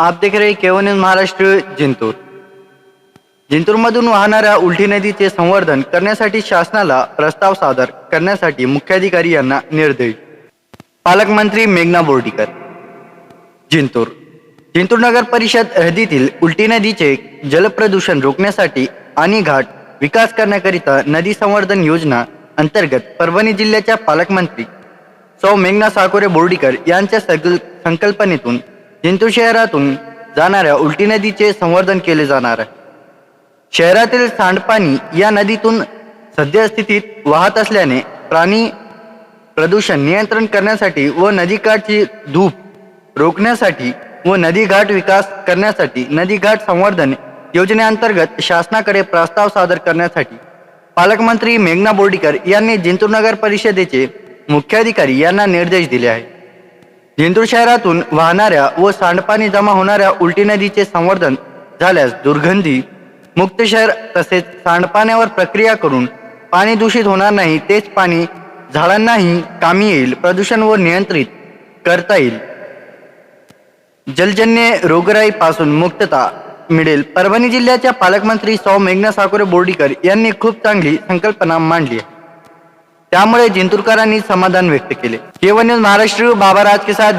आप देख रहे केवन महाराष्ट्र जिंतूर। जिंतूरमधून वाहणाऱ्या उलटी नदीचे संवर्धन करण्यासाठी शासनाला प्रस्ताव सादर करण्यासाठी मुख्याधिकारी यांना निर्देश। पालकमंत्री मेघना बोर्डीकर। जिंतूर। जिंतूर नगर परिषद हद्दीतील उलटी नदीचे जलप्रदूषण रोखण्यासाठी आणि घाट विकास करण्याकरिता नदी संवर्धन योजना अंतर्गत परभणी जिल्ह्याच्या पालकमंत्री सौ मेघना साकोरे बोर्डीकर यांच्या संकल्पनेतून जिंतूर शहरातून जाणाऱ्या उलटी नदीचे संवर्धन केले जाणार आहे. शहरातील सांडपाणी या नदीतून सद्यस्थितीत वाहत असल्याने प्राणी प्रदूषण नियंत्रण करण्यासाठी व नदीकाठची धूप रोखण्यासाठी व नदीघाट विकास करण्यासाठी नदीघाट संवर्धन योजनेअंतर्गत शासनाकडे प्रस्ताव सादर करण्यासाठी पालकमंत्री मेघना बोर्डीकर यांनी जिंतूर नगर परिषदेचे मुख्याधिकारी यांना निर्देश दिले आहे जिंतूर शहरातून वाहणाऱ्या व सांडपाणी जमा होणाऱ्या उलटी नदीचे संवर्धन झाल्यास दुर्गंधी मुक्त शहर तसेच सांडपाण्यावर प्रक्रिया करून पाणी दूषित होणार नाही तेच पाणी झाडांनाही कामी येईल प्रदूषण व नियंत्रित करता येईल. जलजन्य रोगराईपासून मुक्तता मिळेल. परभणी जिल्ह्याच्या पालकमंत्री सौ मेघना साकोरे बोर्डीकर यांनी खूप चांगली संकल्पना मांडली आहे. त्यामुळे जिंतूरकरांनी समाधान व्यक्त केले. केवळ न्यूज महाराष्ट्र बाबा राज के साथ